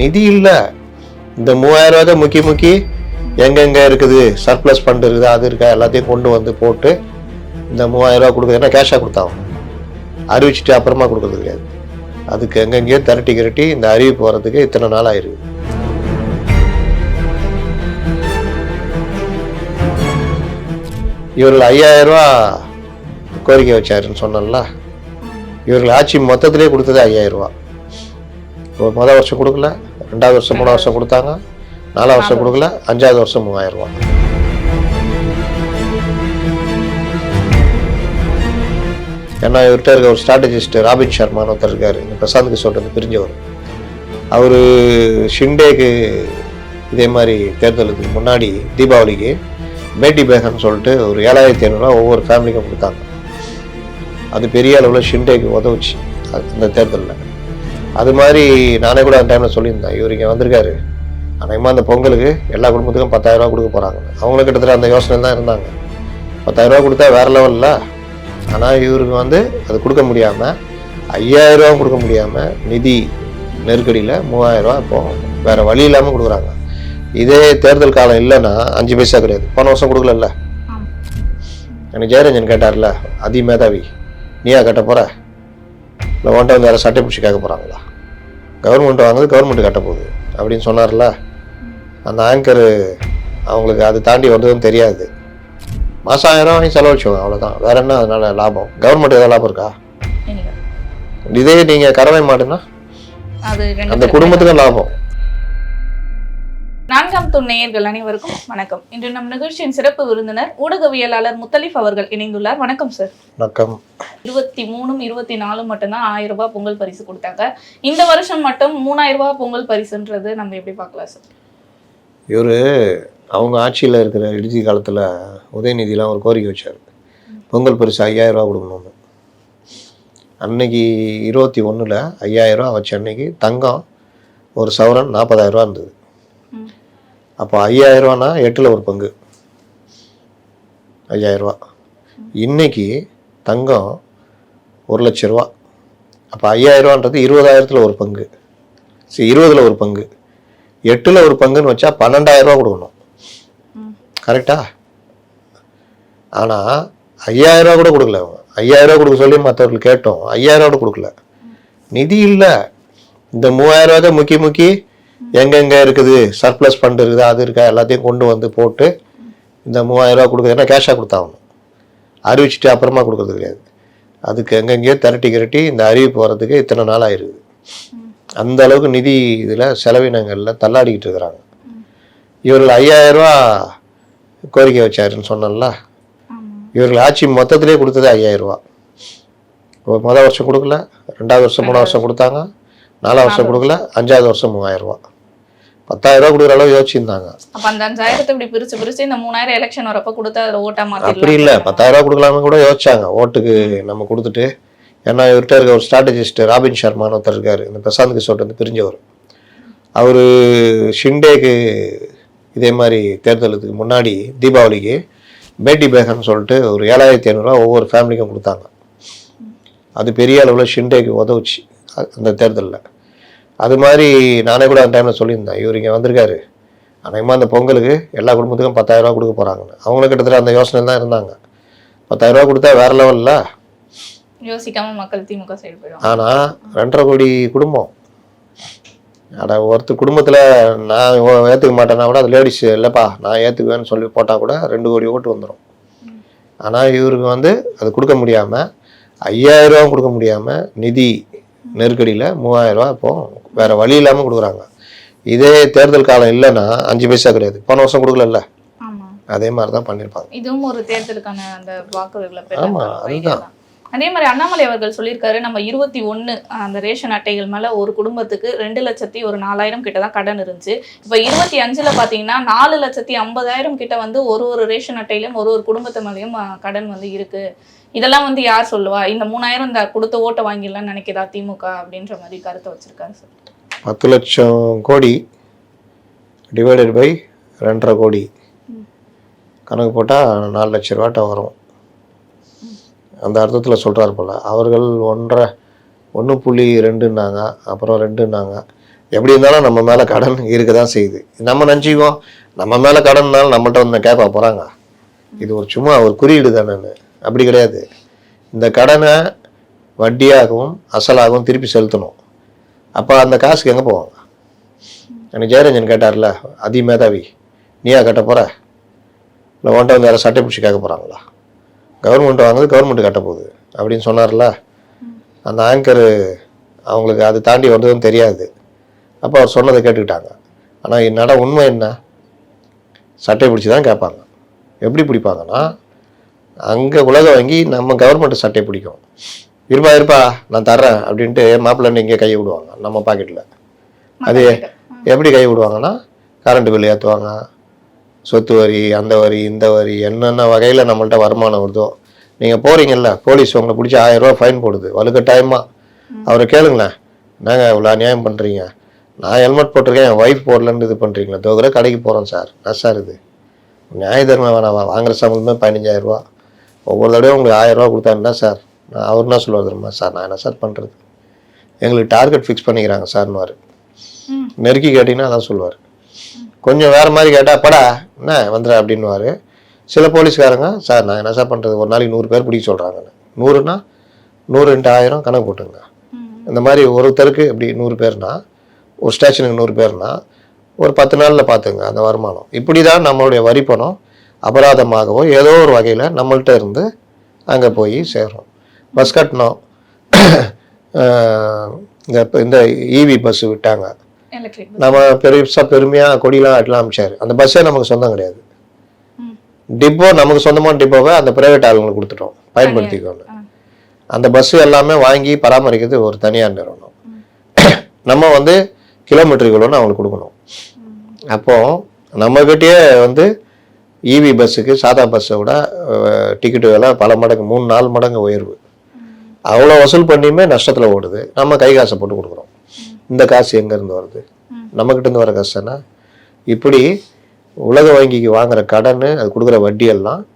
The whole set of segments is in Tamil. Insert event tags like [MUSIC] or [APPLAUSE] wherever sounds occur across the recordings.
நிதி இல்லை. இந்த மூவாயிரம் ரூபாய் தான் முக்கி முக்கி எங்கெங்கே இருக்குது? சர்ப்ளஸ் ஃபண்ட் இருக்குது? அது இருக்கா? எல்லாத்தையும் கொண்டு வந்து போட்டு இந்த மூவாயிரம் ரூபா கொடுக்குறது ஏன்னா கேஷாக கொடுத்தாங்க அறிவிச்சிட்டு அப்புறமா கொடுக்குறது கிடையாது. அதுக்கு எங்கெங்கேயோ திரட்டி கிரட்டி இந்த அறிவிப்பு வர்றதுக்கு இத்தனை நாள் ஆயிருக்கு. இவர்கள் ஐயாயிரரூவா கோரிக்கை வச்சாருன்னு சொன்னேன்ல. இவர்கள் ஆட்சி மொத்தத்திலே கொடுத்தது ஐயாயிரம் ரூபா. மொதல் வருஷம் கொடுக்கல ரெண்டாவது வருஷம் மூணாவது வருஷம் கொடுத்தாங்க. நாலாவது வருஷம் கொடுக்கல அஞ்சாவது வருஷம் மூவாயிரம் ரூபா ஏன்னா இவர்கிட்ட இருக்க ஒரு ஸ்ட்ராட்டஜிஸ்ட் ராபின் சர்மான்னு ஒருத்தர் இருக்காரு. பிரசாந்த் கிஷோர் வந்து பிரிஞ்சவர். அவர் ஷிண்டேக்கு இதே மாதிரி தேர்தலுக்கு முன்னாடி தீபாவளிக்கு பேட்டி பேகன்னு சொல்லிட்டு ஒரு ஏழாயிரத்தி ஐநூறுரூவா ஒவ்வொரு ஃபேமிலிக்கும் கொடுத்தாங்க. அது பெரிய அளவில் ஷிண்டேக்கு உதவுச்சு. அது இந்த தேர்தலில். அது மாதிரி நானே கூட அந்த டைமில் சொல்லியிருந்தேன். இவர் இங்கே வந்திருக்காரு. அநேகமாக அந்த பொங்கலுக்கு எல்லா குடும்பத்துக்கும் பத்தாயிரரூவா கொடுக்க போகிறாங்க அவங்களும் கிட்டத்தட்ட அந்த யோசனை தான் இருந்தாங்க. பத்தாயிரரூவா கொடுத்தா வேறு லெவலில் ஆனால் இவருக்கு வந்து அது கொடுக்க முடியாமல் ஐயாயிரரூவா கொடுக்க முடியாமல் நிதி நெருக்கடியில் மூவாயிரரூவா இப்போ வேறு வழி இல்லாமல் கொடுக்குறாங்க. இதே தேர்தல் காலம் இல்லைன்னா அஞ்சு பைசா கிடையாது. போன வருஷம் கொடுக்கலல்ல. எனக்கு ஜெயரஞ்சன் கேட்டார்ல அதி மேதாவி நீயா கட்ட போற? இல்லை உன்ட்ட வந்து யாரும் சட்டை பிடிச்சி கேட்க போகிறாங்களா கவர்மெண்ட் வாங்குது கவர்மெண்ட் கட்ட போகுது அப்படின்னு சொன்னார்ல. அந்த ஆங்கரு அவங்களுக்கு அது தாண்டி வந்ததும் தெரியாது. மாதம் ஆயிரம் வாங்கி செலவழிச்சோங்க அவ்வளோதான் வேற என்ன அதனால லாபம்? கவர்மெண்ட் ஏதாவது லாபம் இருக்கா. இதே நீங்கள் கறவை மாடுன்னா அந்த குடும்பத்துக்கும் லாபம். நான்காம் துணை நேயர்கள் அனைவருக்கும் வணக்கம். இன்று நம் நிகழ்ச்சியின் சிறப்பு விருந்தினர் ஊடகவியலாளர் முத்தலிஃப் அவர்கள் இணைந்துள்ளார். வணக்கம் சார் வணக்கம். இருபத்தி மூணும் இருபத்தி நாலும் மட்டும்தான் ஆயிரம் ரூபாய் பொங்கல் பரிசு கொடுத்தாங்க. இந்த வருஷம் மட்டும் மூணாயிரம் ரூபாய் பொங்கல் பரிசுன்றது நம்ம எப்படி பார்க்கலாம் சார் இவர் அவங்க ஆட்சியில் இருக்கிற இறுதி காலத்தில் உதயநிதிலாம் ஒரு கோரிக்கை வச்சார். பொங்கல் பரிசு ஐயாயிரம் ரூபா கொடுக்கணும்னு. அன்னைக்கு இருபத்தி ஒன்றில் ஐயாயிரம் ரூபா வச்ச அன்னைக்கு தங்கம் ஒரு சவரன் நாற்பதாயிரம் ரூபா இருந்தது. அப்போ ஐயாயிரம் ரூபானா எட்டில் ஒரு பங்கு. ஐயாயிரரூவா இன்னைக்கு தங்கம் ஒரு லட்ச ரூபா அப்போ ஐயாயிரரூவான்றது இருபதாயிரத்தில் ஒரு பங்கு. சரி இருபதில் ஒரு பங்கு. எட்டில் ஒரு பங்குன்னு வச்சா பன்னெண்டாயிரரூவா கொடுக்கணும். கரெக்டா? ஆனால் ஐயாயிரரூவா கூட கொடுக்கல அவங்க. கொடுக்க சொல்லி மற்றவர்கள் கேட்டோம். ஐயாயிரரூவா கூட கொடுக்கல. நிதி இல்லை. இந்த மூவாயிரரூவா ரூபா தான் முக்கி முக்கி எங்கெங்கே இருக்குது? சர்ப்ளஸ் ஃபண்ட் இருக்குது அது இருக்கா? எல்லாத்தையும் கொண்டு வந்து போட்டு இந்த மூவாயிரம் ரூபா கொடுக்குறது என்ன? கேஷாக கொடுத்தாகணும். அறிவிச்சிட்டு அப்புறமா கொடுக்கறது கிடையாது. அதுக்கு எங்கெங்கேயோ திரட்டி கிரட்டி இந்த அறிவிப்பு வர்றதுக்கு இத்தனை நாள் ஆயிருக்குது. அந்த அளவுக்கு நிதி இதில் செலவினங்களில் தள்ளாடிக்கிட்டு இருக்கிறாங்க. இவர்கள் ஐயாயிரம் ரூபா கோரிக்கை வச்சாருன்னு சொன்னேன்ல. ஆமா. இவர்கள் ஆட்சி மொத்தத்திலே கொடுத்தது இப்போ மொதல் வருஷம் கொடுக்கல ரெண்டாவது வருஷம் மூணாவது வருஷம் கொடுத்தாங்க நாலாவது வருஷம் கொடுக்கல அஞ்சாவது வருஷம் மூவாயிரம் ரூபா. பத்தாயிரம் ரூபா கொடுக்குற அளவு யோசிச்சிருந்தாங்க. அப்ப அந்த அஞ்சாயிரத்தை இப்படி பிரிச்சு பிரிச்சு இந்த மூணாயிரம் எலெக்ஷன் வரப்ப கொடுத்து அதுல ஓட்டா அப்படி மாத்திரலாம். இல்லை பத்தாயிரம் ரூபா கொடுக்கலாம்னு கூட யோசிச்சாங்க. ஓட்டுக்கு நம்ம கொடுத்துட்டு ஏன்னா இவர்கிட்ட இருக்க ஒரு ஸ்ட்ராட்டஜிஸ்ட் ராபின் சர்மான்னு ஒருத்தர் இருக்காரு. இந்த பிரசாந்த் கிஷோர் வந்து பிரிஞ்சவர். அவர் ஷிண்டேக்கு இதே மாதிரி தேர்தலுக்கு முன்னாடி தீபாவளிக்கு பேட்டி பேகன்னு சொல்லிட்டு ஒரு ஏழாயிரத்தி ஐநூறுரூவா ஒவ்வொரு ஃபேமிலிக்கும் கொடுத்தாங்க. அது பெரிய அளவில் ஷிண்டேக்கு உதவுச்சு அந்த தேர்தலில். அது மாதிரி நானே கூட அந்த டைமில் சொல்லியிருந்தேன். இவர் இங்கே வந்திருக்காரு. அநேகமாக அந்த பொங்கலுக்கு எல்லா குடும்பத்துக்கும் பத்தாயிரம் ரூபா கொடுக்க போகிறாங்கன்னு அவங்களும் கிட்டத்தட்ட அந்த யோசனை தான் இருந்தாங்க. பத்தாயிரம் ரூபா கொடுத்தா வேற லெவலில் யோசிக்காம மக்கள் திமுக சைடு போயிடும் ஆனால் ரெண்டரை கோடி குடும்பம். அட ஒருத்தர் குடும்பத்தில் நான் ஏற்றுக்க மாட்டேன்னா கூட அது லேடிஸ் இல்லைப்பா நான் ஏற்றுக்குவேன்னு சொல்லி போட்டால் கூட ரெண்டு கோடி ஓட்டு வந்துடும் ஆனால் இவருக்கு வந்து அது கொடுக்க முடியாமல் ஐயாயிரம் கொடுக்க முடியாமல் நிதி நெருக்கடியில் மூவாயிரம் ரூபா இப்போ வேறு வழி இல்லாமல் கொடுக்குறாங்க. இதே தேர்தல் காலம் இல்லைன்னா அஞ்சு பைசா கிடையாது. போன வருஷம் கொடுக்கலல்ல? அதே மாதிரி தான் பண்ணியிருப்பாங்க. இதுவும் ஒரு தேர்தலுக்கான அந்த வாக்குகளை ஆமா, அதுதான். அதே மாதிரி அண்ணாமலை அவர்கள் சொல்லியிருக்காரு நம்ம இருபத்தி ஒண்ணு அந்த ரேஷன் அட்டைகள் மேல ஒரு குடும்பத்துக்கு ரெண்டு லட்சத்தி ஒரு நாலாயிரம் கிட்ட தான் கடன் இருந்துச்சு. இப்ப இருபத்தி அஞ்சுல பாத்தீங்கன்னா நாலு லட்சத்தி ஐம்பதாயிரம் கிட்ட வந்து ஒரு ஒரு ரேஷன் அட்டையிலும் ஒரு ஒரு குடும்பத்து மேலேயும் கடன் வந்து இருக்கு. இதெல்லாம் வந்து யார் சொல்லுவா? இந்த மூணாயிரம் இந்த கொடுத்த ஓட்டை வாங்கிடலாம்னு நினைக்கிறா திமுக அப்படின்ற மாதிரி கருத்தை வச்சிருக்காரு சார். பத்து லட்சம் கோடி டிவைடட் பை ரெண்டரை கோடி. கணக்கு போட்டால் நாலு லட்ச ரூபாட்ட வரும். அந்த அர்த்தத்தில் சொல்கிறார் போல். அவர்கள் ஒன்றரை ஒன்று புள்ளி ரெண்டுன்னாங்க அப்புறம் ரெண்டுன்னாங்க. எப்படி இருந்தாலும் நம்ம மேலே கடன் இருக்க தான் செய்யுது. நம்ம நினச்சிக்குவோம் நம்ம மேலே கடன்னாலும் நம்மகிட்ட வந்து கேட்க போகிறாங்க இது ஒரு சும்மா ஒரு குறியீடு தானேன்னு. அப்படி கிடையாது. இந்த கடனை வட்டியாகவும் அசலாகவும் திருப்பி செலுத்தணும். அப்போ அந்த காசுக்கு எங்கே போவாங்க? எனக்கு ஜெயரஞ்சன் கேட்டார்ல அதி மேதாவி நீயா கட்ட போகிற இல்லை ஒன்ட்ட வந்து யாரும் சட்டை பிடிச்சி கேட்க போகிறாங்களா கவர்மெண்ட் வாங்குது கவர்மெண்ட் கட்ட போகுது. அப்படின்னு சொன்னார்ல? அந்த ஆங்கரு அவங்களுக்கு அது தாண்டி வந்ததும் தெரியாது. அப்போ அவர் சொன்னதை கேட்டுக்கிட்டாங்க. ஆனால் என்னடா உண்மை என்ன? சட்டை பிடிச்சி தான் கேட்பாங்க. எப்படி பிடிப்பாங்கன்னா அங்கே உலக வங்கி நம்ம கவர்மெண்ட் சட்டை பிடிக்கும். இருப்பா இருப்பா நான் தர்றேன் அப்படின்ட்டு மாப்பிள்ளை இங்கே கை விடுவாங்க நம்ம பாக்கெட்டில் அது எப்படி கை விடுவாங்கன்னா கரண்ட் பில் ஏற்றுவாங்க சொத்து வரி அந்த வரி இந்த வரி என்னென்ன வகையில் நம்மள்ட்ட வருமானம் வருதோ. நீங்கள் போகிறீங்கல்ல போலீஸ் உங்களை பிடிச்சி ஆயிரம் ரூபாய் ஃபைன் போடுது. வலுக்கட்டாயமாக அவரை கேளுங்களேன் என்னங்க இவ்வளோ அநியாயம் பண்ணுறீங்க நான் ஹெல்மெட் போட்டிருக்கேன் என் ஒய்ஃப் போடலன்னு இது பண்ணுறீங்களா தோகர கடைக்கு போகிறோம் சார். என்ன சார் இது? நியாய தர்மம் வேணாம் வாங்குற சம்பளமே பதினஞ்சாயிரம் ரூபா. ஒவ்வொரு தடவையும் உங்களுக்கு ஆயிரம் ரூபா கொடுத்தா என்ன சார்? நான் அவர் என்ன சொல்லுவார் தெரியுமா? சார் நான் என்ன சார் பண்ணுறது எங்களுக்கு டார்கெட் ஃபிக்ஸ் பண்ணிக்கிறாங்க சார்னுவார். நெருக்கி கேட்டிங்கன்னா அதான் சொல்லுவார். கொஞ்சம் வேறு மாதிரி கேட்டால் படா என்ன வந்துடுற அப்படின்னுவாரு. சில போலீஸ்காரங்க சார் நான் என்ன சார் பண்ணுறது ஒரு நாளைக்கு நூறு பேர் பிடிக்க சொல்கிறாங்கன்னு நூறுனா நூறு ரெண்டு ஆயிரம் கணக்கு போட்டுங்க. இந்த மாதிரி ஒருத்தருக்கு இப்படி நூறு பேர்னா ஒரு ஸ்டேஷனுக்கு நூறு பேர்னா ஒரு பத்து நாளில் பார்த்துங்க அந்த வருமானம். இப்படி தான் நம்மளுடைய வரி பணம் அபராதமாகவோ ஏதோ ஒரு வகையில் நம்மள்ட்ட இருந்து அங்கே போய் சேரும். பஸ் கட்டணம். [CLEARS THROAT] இந்த இப்ப இந்த இவி பஸ் விட்டாங்க. நம்ம பெருசாக பெருமையாக கொடியெலாம் ஆட்டலாம் அமைச்சார் அந்த பஸ்ஸே நமக்கு சொந்தம் கிடையாது. டிப்போ நமக்கு சொந்தமான டிப்போவை அந்த பிரைவேட் ஆளுங்களுக்கு கொடுத்துட்டோம். பயன்படுத்திக்கோங்க. அந்த பஸ் எல்லாமே வாங்கி பராமரிக்கிறது ஒரு தனியார் நிறுவனம். [COUGHS] நம்ம வந்து கிலோமீட்டர் இவ்வளோன்னு அவங்களுக்கு கொடுக்கணும். அப்போ நம்மகிட்டயே வந்து இவி பஸ்ஸுக்கு சாதா பஸ்ஸை விட டிக்கெட்டு விலை பல மடங்கு மூணு நாலு மடங்கு உயர்வு. அவ்வளோ வசூல் பண்ணியுமே நஷ்டத்தில் ஓடுது. நம்ம கை காசை போட்டு கொடுக்குறோம். இந்த காசு எங்கேருந்து வருது? ம். நம்மக்கிட்ட இருந்து வர காசுனா இப்படி உலக வங்கிக்கு வாங்குற கடன் அது கொடுக்குற வட்டி எல்லாம்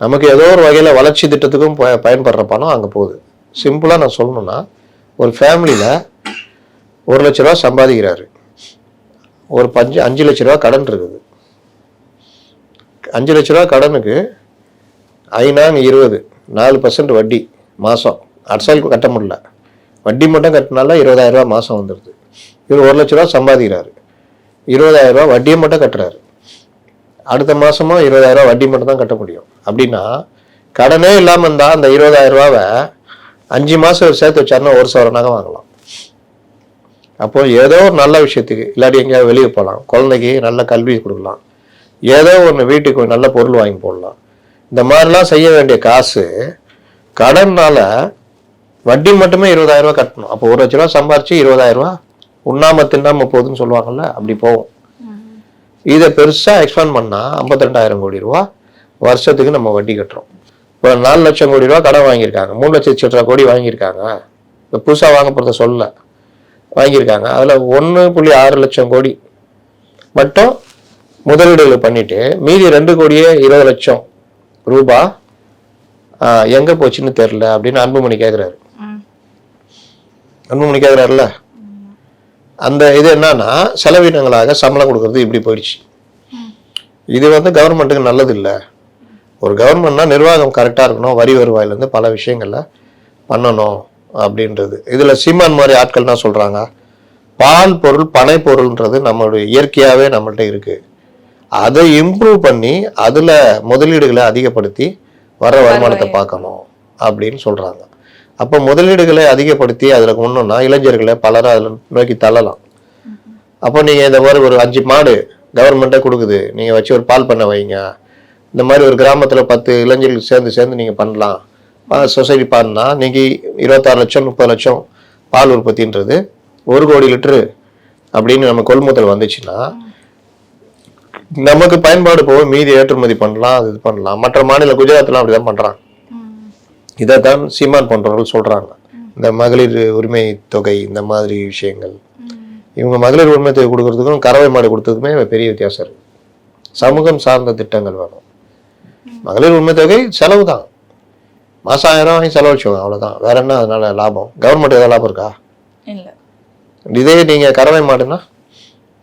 நமக்கு ஏதோ ஒரு வகையில் வளர்ச்சி திட்டத்துக்கும் ப- பயன்படுற பணம் அங்கே போகுது. சிம்பிளாக நான் சொல்லணும்னா ஒரு ஃபேமிலியில் ஒரு லட்ச ரூபா சம்பாதிக்கிறாரு. ஒரு பஞ்சு அஞ்சு லட்ச ரூபா கடன் இருக்குது. அஞ்சு லட்ச ரூபா கடனுக்கு ஐநாங்க இருபது நாலு பர்சன்ட் வட்டி மாதம் அரசால் கட்ட முடியல. வட்டி மட்டும் கட்டினால இருபதாயிரம் ரூபா மாதம் வந்துடுது இவர் ஒரு லட்ச ரூபா சம்பாதிக்கிறாரு. இருபதாயிரம் ரூபா வட்டியை மட்டும் கட்டுறாரு. அடுத்த மாதமும் இருபதாயிரம் ரூபா வட்டி மட்டும் தான் கட்ட முடியும். அப்படின்னா கடனே இல்லாமல் இருந்தால் அந்த இருபதாயிரம் ரூபாவை அஞ்சு மாதம் சேர்த்து வச்சாருன்னா ஒரு சவர நகை வாங்கலாம். அப்போ ஏதோ ஒரு நல்ல விஷயத்துக்கு இல்லாட்டி எங்கேயாவது வெளியே போகலாம். குழந்தைக்கு நல்ல கல்வி கொடுக்கலாம். ஏதோ ஒன்று வீட்டுக்கு நல்ல பொருள் வாங்கி போடலாம். இந்த மாதிரிலாம் செய்ய வேண்டிய காசு கடன்னால வட்டி மட்டுமே இருபதாயிரம் ரூபாய் கட்டணும். அப்போ ஒரு லட்ச ரூபா சம்பாரிச்சு இருபதாயிரம் ரூபா உண்ணாம தின்னாம போகுதுன்னு சொல்லுவாங்கல்ல அப்படி போகும். இதை பெருசா எக்ஸ்பேண்ட் பண்ணா 52000 கோடி ரூபா வருஷத்துக்கு நம்ம வட்டி கட்டுறோம். இப்போ நாலு லட்சம் கோடி ரூபா கடன் வாங்கியிருக்காங்க. மூணு லட்சம் சில்லற கோடி வாங்கியிருக்காங்க. இப்போ புதுசாக வாங்க போகிறத சொல்ல வாங்கியிருக்காங்க. அதில் ஒன்று புள்ளி ஆறு லட்சம் கோடி மட்டும் முதலீடுகள் பண்ணிட்டு மீதி ரெண்டு கோடியே இருபது லட்சம் ரூபா எங்கே போச்சுன்னு தெரில அப்படின்னு அன்புமணி கேட்குறாரு அன்புமணி கேட்குறாருல அந்த இது என்னன்னா செலவினங்களாக சம்பளம் கொடுக்கறது இப்படி போயிடுச்சு. இது வந்து கவர்மெண்ட்டுக்கு நல்லது இல்லை ஒரு கவர்மெண்ட்னா நிர்வாகம் கரெக்டாக இருக்கணும் வரி வருவாயிலேருந்து பல விஷயங்கள்ல பண்ணணும் அப்படின்றது. இதில் சீமான் மாதிரி ஆட்கள் என்ன சொல்கிறாங்க பால் பொருள் பனை பொருள்ன்றது நம்மளுடைய இயற்கையாகவே நம்மள்ட்ட இருக்கு. அதை இம்ப்ரூவ் பண்ணி அதில் முதலீடுகளை அதிகப்படுத்தி வர வருமானத்தை பார்க்கணும் அப்படின்னு சொல்கிறாங்க அப்போ முதலீடுகளை அதிகப்படுத்தி அதில் கொண்டோம்னா இளைஞர்களை பலரும் அதில் நோக்கி தள்ளலாம். அப்போ நீங்கள் இந்த மாதிரி ஒரு அஞ்சு மாடு கவர்மெண்ட்டே கொடுக்குது. நீங்கள் வச்சு ஒரு பால் பண்ண வைங்க. இந்த மாதிரி ஒரு கிராமத்தில் பத்து இளைஞர்கள் சேர்ந்து சேர்ந்து நீங்கள் பண்ணலாம். சொசைட்டி பால்னா நீங்கள் இருபத்தாறு லட்சம் முப்பது லட்சம் பால் உற்பத்தின்றது ஒரு கோடி லிட்டரு அப்படின்னு நம்ம கொள்முதல் வந்துச்சுன்னா நமக்கு பயன்பாடு போக மீதி ஏற்றுமதி பண்ணலாம் அது இது பண்ணலாம். மற்ற மாநில குஜராத்லாம் அப்படிதான் பண்ணுறாங்க இதைத்தான் சீமான் போன்றவர்கள் சொல்றாங்க. இந்த மகளிர் உரிமை தொகை இந்த மாதிரி விஷயங்கள். இவங்க மகளிர் உரிமை தொகை கொடுக்கறதுக்கும் கறவை மாடு கொடுத்ததுக்குமே பெரிய வித்தியாசம் இருக்கு. சமூகம் சார்ந்த திட்டங்கள் வேணும். மகளிர் உரிமை தொகை செலவு தான். மாசம் ஆயிரம் வாங்கி செலவழிச்சோங்க அவ்வளவுதான். வேற என்ன அதனால லாபம்? கவர்மெண்ட் ஏதாவது லாபம் இருக்கா? இல்ல. இதே நீங்கள் கறவை மாடுனா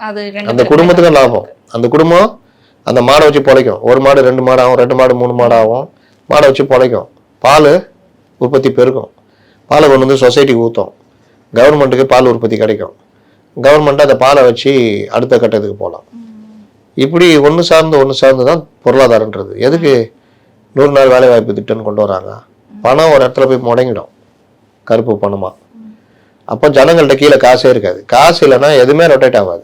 அது ரெண்டு அந்த பேருமே குடும்பத்துக்கும் லாபம். அந்த குடும்பம் அந்த மாடை வச்சு பொழைக்கும். ஒரு மாடு ரெண்டு மாடு ஆகும் ரெண்டு மாடு மூணு மாடு ஆகும். மாடை வச்சு பொழைக்கும். பால் உற்பத்தி பெருகும். பாலை கொண்டு வந்து சொசைட்டிக்கு ஊற்றும் கவர்மெண்ட்டுக்கு பால் உற்பத்தி கிடைக்கும். கவர்மெண்ட் அந்த பாலை வச்சு அடுத்த கட்டத்துக்கு போகலாம் இப்படி ஒன்று சார்ந்து ஒன்று சார்ந்து தான் பொருளாதாரன்றது எதுக்கு நூறு நாள் வேலை வாய்ப்பு திட்டம்னு கொண்டு வராங்க? பணம் ஒரு இடத்துல போய் முடங்கிடும். கருப்பு பணமாக அப்போ ஜனங்கள்கிட்ட கீழே காசே இருக்காது. காசு இல்லைன்னா எதுவுமே ரொட்டேட் ஆகாது.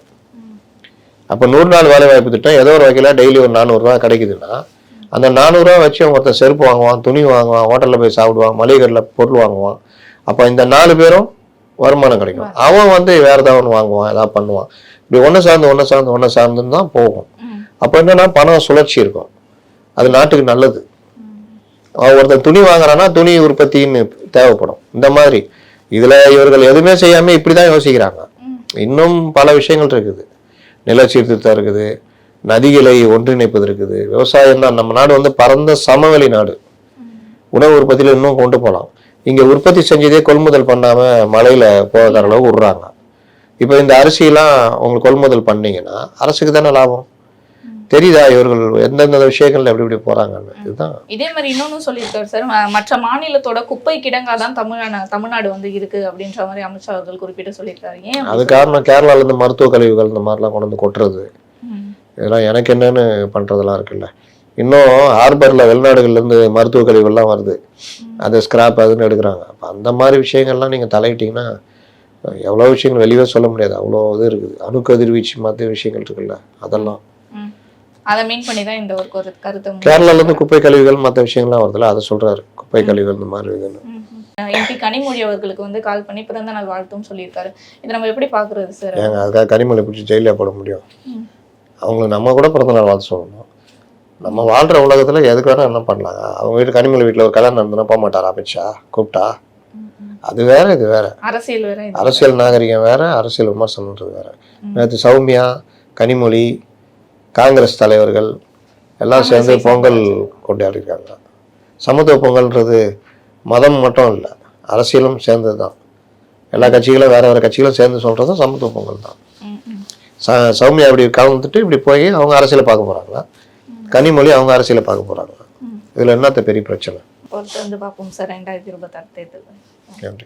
அப்போ நூறு நாள் வேலை வாய்ப்பு திட்டம் ஏதோ ஒரு வகையில் டெய்லி ஒரு நானூறுரூவா கிடைக்குதுன்னா அந்த நானூறுரூவா வச்சு அவன் ஒருத்தன் செருப்பு வாங்குவான் துணி வாங்குவான் ஹோட்டலில் போய் சாப்பிடுவான் மளிகை கடையில் பொருள் வாங்குவான். அப்போ இந்த நாலு பேரும் வருமானம் கிடைக்கும். அவன் வந்து வேற ஏதாவது ஒன்று வாங்குவான் ஏதாவது பண்ணுவான். இப்படி ஒன்று சார்ந்து ஒன்று சார்ந்து ஒன்று சார்ந்துன்னு தான் போகும். அப்போ என்னன்னா பணம் சுழற்சி இருக்கும். அது நாட்டுக்கு நல்லது. ஒருத்தன் துணி வாங்குறான்னா துணி உற்பத்தின்னு தேவைப்படும். இந்த மாதிரி. இதுல இவர்கள் எதுவுமே செய்யாம இப்படிதான் யோசிக்கிறாங்க. இன்னும் பல விஷயங்கள் இருக்குது. நில சீர்திருத்தம் இருக்குது. நதிகளை ஒன்றிணைப்பது இருக்குது விவசாயம் தான். நம்ம நாடு வந்து பரந்த சமவெளி நாடு. உணவு உற்பத்தியில இன்னும் கொண்டு போகலாம் இங்க உற்பத்தி செஞ்சதே கொள்முதல் பண்ணாம மலையில போகாத அளவு விடுறாங்க. இப்போ இந்த அரிசியெல்லாம் உங்களுக்கு கொள்முதல் பண்ணீங்கன்னா அரசுக்கு தானே லாபம்? தெரியுதா இவர்கள் எந்தெந்த விஷயங்கள்ல எப்படி எப்படி போறாங்கன்னு? இதுதான். இதே மாதிரி இன்னொன்னு சொல்லியிருக்காரு சார். மற்ற மாநிலத்தோட குப்பை கிடங்கா தான் தமிழ்நாடு தமிழ்நாடு வந்து இருக்கு அப்படின்ற மாதிரி அமித்ஷா அவர்கள் குறிப்பிட்டு சொல்லியிருக்காரு. ஏன் அது காரணம் கேரளால இருந்து மருத்துவ கழிவுகள் இந்த மாதிரிலாம் கொண்டு வந்து கொட்டுறது. இதெல்லாம் எனக்கு என்னன்னு பண்றதெல்லாம் இருக்குல்ல. இன்னும் ஹார்பர்ல வெளிநாடுகள்ல இருந்து மருத்துவ கழிவுகள்லாம் வருது. அதை ஸ்கிராப் அதுன்னு எடுக்கிறாங்க. அப்போ அந்த மாதிரி விஷயங்கள்லாம் நீங்க தலையிட்டீங்கன்னா எவ்வளோ விஷயங்கள் வெளியே சொல்ல முடியாது. அவ்வளோ இது இருக்குது. அணுக்கதிர்வீச்சு மற்ற விஷயங்கள் இருக்குல்ல அதெல்லாம். அதை மீன் பண்ணி தான் இந்த ஒரு கரு- கருத்தை முன் கேரளால இருந்து குப்பை கழிவுகள் மற்ற விஷயங்கள்லாம் வருதுல்ல அதை சொல்றாரு. குப்பை கழிவுகள் இந்த மாதிரி இதுன்னு. எம்பி கனிமொழி அவர்களுக்கு வந்து கால் பண்ணி பிறந்த நாள் வாழ்த்தும் சொல்லியிருக்காரு. இதை நம்ம எப்படி பாக்குறது சார்? ஏங்க அதுக்காக கனிமொழி பிடிச்சி ஜெயிலில் போட முடியும். அவங்களுக்கு நம்ம கூட பிறந்த நாள் வாழ்த்து சொல்லணும். நம்ம வாழ்ற உலகத்துல எதுக்கு வேணா என்ன பண்ணலாங்க அவங்க வீட்டு கனிமொழி வீட்டில் ஒரு கல்யாணம் நடந்ததுன்னா போக மாட்டாரா அமித்ஷா? கூப்பிட்டா? அது வேற இது வேற. அரசியல் வேற அரசியல் நாகரிகம் வேற அரசியல் விமர்சனன்றது வேற. நேற்று சௌமியா கனிமொழி காங்கிரஸ் தலைவர்கள் எல்லாம் சேர்ந்து பொங்கல் கொண்டாடிருக்காங்க. சமத்துவ பொங்கல்ன்றது மதம் மட்டும் இல்லை அரசியலும் சேர்ந்தது தான் எல்லா கட்சிகளும் வேற வேற கட்சிகளும் சேர்ந்து சொல்றதும் சமத்துவ பொங்கல் தான். ச- சௌமியா இப்படி கலந்துட்டு இப்படி போய் அவங்க அரசியலை பார்க்க போறாங்களா? கனிமொழி அவங்க அரசியலை பார்க்க போறாங்களா? இதுல என்னத்த பெரிய பிரச்சனை? பொறுத்து வந்து பார்ப்போம் சார் ரெண்டாயிரத்தி இருபத்தாறு தேர்தல். நன்றி.